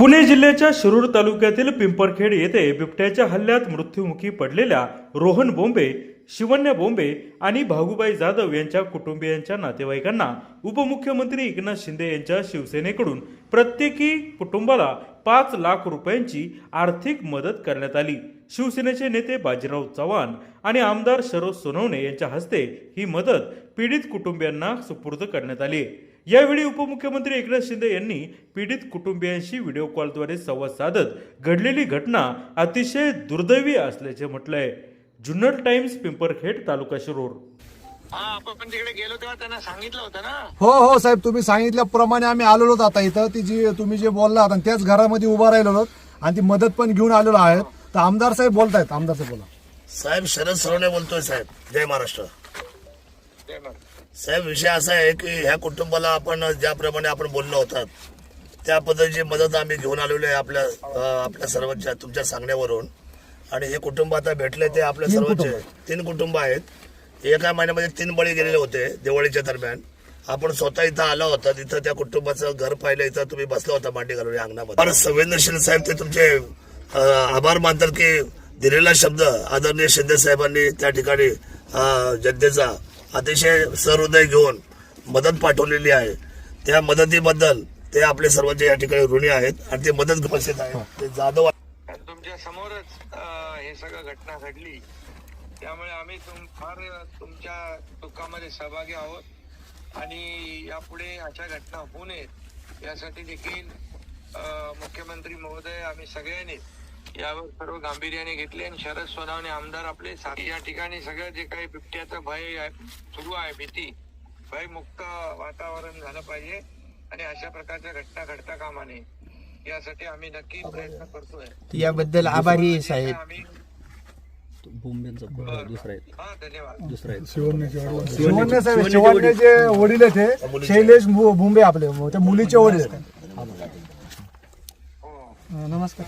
पुणे जिल्ह्याच्या शिरूर तालुक्यातील पिंपरखेड येथे बिबट्याच्या हल्ल्यात मृत्युमुखी पडलेल्या रोहन बोंबे शिवन्या बोंबे आणि भागुबाई जाधव यांच्या कुटुंबियांच्या नातेवाईकांना उपमुख्यमंत्री एकनाथ शिंदे यांच्या शिवसेनेकडून प्रत्येकी कुटुंबाला पाच लाख रुपयांची आर्थिक मदत करण्यात आली. शिवसेनेचे नेते बाजीराव चव्हाण आणि आमदार शरद सोनवणे यांच्या हस्ते ही मदत पीडित कुटुंबियांना सुपूर्द करण्यात आली यावेळी उपमुख्यमंत्री एकनाथ शिंदे यांनी पीडित कुटुंबियांशी व्हिडिओ कॉलद्वारे संवाद साधत घडलेली घटना अतिशय दुर्दैवी असल्याचे म्हटलंय. जुन्नर टाइम्स पिंपरखेड तालुका शिरूर. हा आपण पण तिकडे गेलो तेव्हा त्यांना सांगितलं होतं ना? हो हो साहेब तुम्ही सांगितल्याप्रमाणे आम्ही आलेलो आहोत आता इथं ती जी तुम्ही जे बोलला आणि त्याच घरामध्ये उभा राहिलो आहोत आणि ती मदत पण घेऊन आलेलो आहेत तर आमदार साहेब बोलतायत. आमदार साहेब बोला. साहेब शरद सरवणे बोलतोय साहेब. जय महाराष्ट्र. साहेब विषय असा आहे की ह्या कुटुंबाला आपण ज्याप्रमाणे आपण बोललो होतात त्या पद्धतीची मदत आम्ही घेऊन आलेलो आहे आपल्या आपल्या सर्वांच्या तुमच्या सांगण्यावरून. आणि हे कुटुंब आता भेटले ते आपल्या तीन सर्वांचे तीन कुटुंब आहेत. एका महिन्यामध्ये तीन बळी गेलेले होते दिवाळीच्या दरम्यान. आपण स्वतः इथं आला होता तिथं त्या कुटुंबाचं घर पाहिलं इथं तुम्ही बसला होता मांडी घालून या अंगणामध्ये. फार संवेदनशील साहेब ते तुमचे आभार मानतात की दिलेला शब्द आदरणीय शिंदे साहेबांनी त्या ठिकाणी जनतेचा अतिशय सहृदय घेऊन मदत पाठवलेली आहे. त्या मदतीबद्दल ते आपले सर्वांचे या ठिकाणी ऋणी आहेत आणि ते मदत घोषित आहे ते जाधव तुमच्या समोरच हे सगळं घटना घडली. त्यामुळे आम्ही तुम फार तुमच्या दुःखामध्ये सहभागी आहोत. आणि यापुढे अशा घटना होऊ नयेत. यासाठी देखील मुख्यमंत्री महोदय आम्ही सगळ्यांनी यावर सर्व गांभीर्याने घेतले आणि शरद सोनावणे आमदार आपले साथी. या ठिकाणी सगळं जे काही बिबट्याचं भय आहे, सुरू आहे भीती भयमुक्त वातावरण झालं पाहिजे. आणि अशा प्रकारच्या घटना घडता कामा नये यासाठी आम्ही नक्की प्रयत्न करतोय. याबद्दल आभारी आहे साहेब. आम्ही बोंब्यांचा पोरगा दुसरा आहे हा धन्यवाद. दुसरा आहे शिवण्य साहेब शिवण्य जे वडील. आहेत. ते शैलेश भुंबे आपले. त्या मुलीचे वडील आहेत. हो. नमस्कार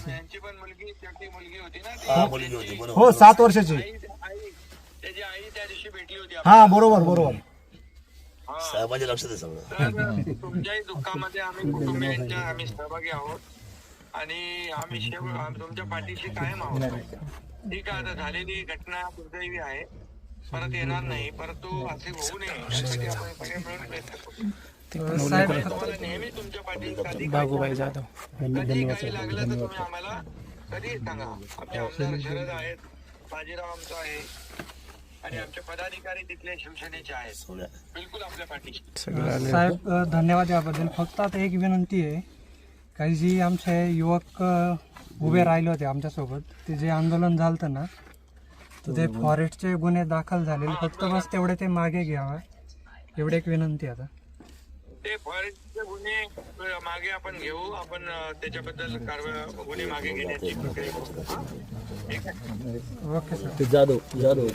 मुलगी होती हा बरोबर. हो सात वर्षाची. आई आई त्याची आई त्या दिवशी भेटली होती हा बरोबर बरोबर. साहेबांचे लक्ष दे सगळं. तर तुमच्याही दुःखामध्ये आम्ही कुटुंबियांच्या आम्ही सहभागी आहोत. आणि आम्ही शेव आम- तुमच्या पाठीशी कायम आहोत. ठीक आहे आता झालेली घटना दुर्दैवी आहे. परत येणार नाही परंतु असे होऊ नये. यासाठी आपण सगळे मिळून प्रयत्न करू. तुम्हाला नेहमी तुमच्या पाठीशी कधी काही लागलं तर तुम्ही आम्हाला कधी सांगा. आमचे आमदार शरद आहेत बाजीराव आमचा आहे आणि आमचे पदाधिकारी तिथले शिवसेनेचे आहेत. बिलकुल आपल्या पाठीशी. साहेब धन्यवाद याबद्दल. फक्त आता एक विनंती आहे काही जी आमचे युवक उभे राहिले होते आमच्यासोबत ते जे आंदोलन झालं ना तर ते फॉरेस्टचे गुन्हे दाखल झालेले. फक्त बस तेवढे ते मागे घ्यावा. एवढी एक विनंती आता. ते फॉरेस्टचे गुन्हे मागे आपण घेऊ. आपण त्याच्याबद्दल कारवाई गुन्हे मागे घेण्याची प्रक्रिया ओके सर. ते जाधव जाधव